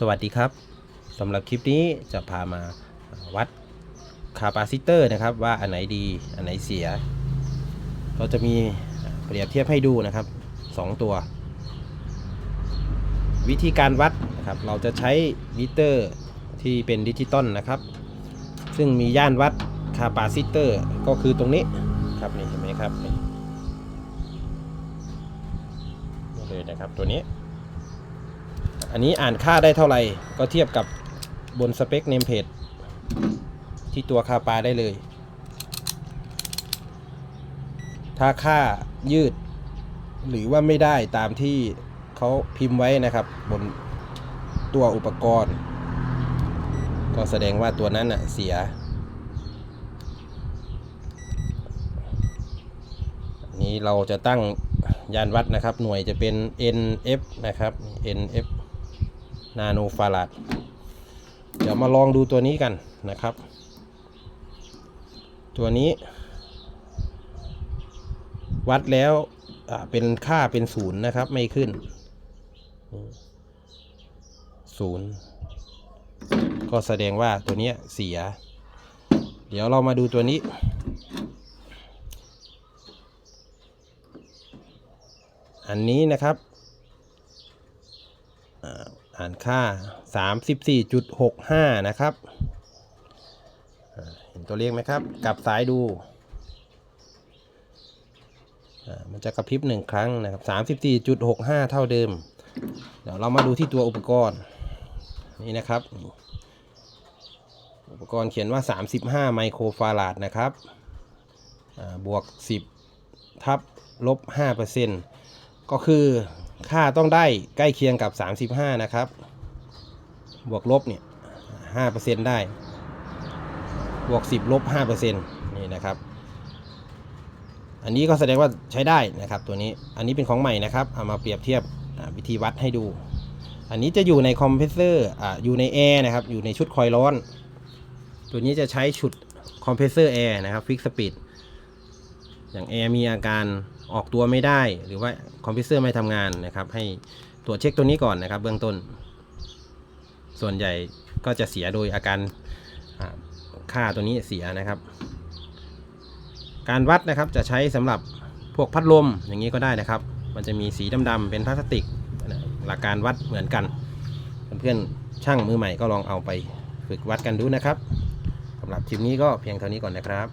สวัสดีครับสำหรับคลิปนี้จะพามาวัดคาปาซิเตอร์นะครับ ว่าอันไหนดีอันไหนเสียเราจะมีเปรียบเทียบให้ดูนะครับ 2 ตัว วิธีการวัดนะครับ เราจะใช้มิเตอร์ที่เป็นดิจิตอลนะครับ ซึ่งมีย่านวัดคาปาซิเตอร์ก็คือตรงนี้ครับนี่เห็นไหมครับนี่นี่เลยนะครับตัวนี้ อันนี้อ่านค่าได้เท่าไหร่ ก็เทียบกับบนสเปคเนมเพจที่ตัวคาปาได้เลย ถ้าค่ายืด หรือว่าไม่ได้ตามที่เขาพิมพ์ไว้นะครับ บนตัวอุปกรณ์ ก็แสดงว่าตัวนั้นน่ะเสียอันนี้เราจะตั้งยานวัดนะครับ หน่วยจะเป็น NF นะครับ NF นาโนฟาราดเดี๋ยวมาลองดูตัวนี้กันนะครับ ตัวนี้ วัดแล้วเป็นค่าเป็นศูนย์นะครับ ไม่ขึ้นศูนย์ก็แสดงว่าตัวนี้เสีย เดี๋ยวเรามาดูตัวนี้ อันนี้นะครับ อ่าอ่านค่า 34.65 นะครับ เห็นตัวเลขไหมครับ กลับซ้ายดู มันจะกระพริบหนึ่งครั้งนะครับ 34.65 เท่าเดิม เดี๋ยวเรามาดูที่ตัวอุปกรณ์ นี่นะครับ อุปกรณ์เขียนว่า 35 ไมโครฟาราดนะครับ บวก 10 ทับลบ5%ก็คือ ค่าต้องได้ใกล้เคียงกับ 35 นะครับ บวกลบเนี่ย5%ได้ บวก 10 ลบ5%นี่นะครับ อันนี้ก็แสดงว่าใช้ได้นะครับตัวนี้ อันนี้เป็นของใหม่นะครับเอามาเปรียบเทียบวิธีวัดให้ดู อันนี้จะอยู่ในคอมเพรสเซอร์อ่าอยู่ในแอร์นะครับ อยู่ในชุดคอยล์ร้อน ตัวนี้จะใช้ชุดคอมเพรสเซอร์แอร์นะครับฟิกสปีดอย่างแอร์มีอาการออกตัวไม่ได้หรือว่า คอมพิวเตอร์ไม่ทำงานนะครับ ให้ตรวจเช็คตัวนี้ก่อนนะครับ เบื้องต้น ส่วนใหญ่ก็จะเสียโดยอาการค่าตัวนี้เสียนะครับ การวัดนะครับจะใช้สำหรับพวกพัดลมอย่างนี้ก็ได้นะครับ มันจะมีสีดำๆเป็นพลาสติกหลักการวัดเหมือนกัน เพื่อนๆช่างมือใหม่ก็ลองเอาไปฝึกวัดกันดูนะครับสำหรับคลิปนี้ก็เพียงเท่านี้ก่อนนะครับ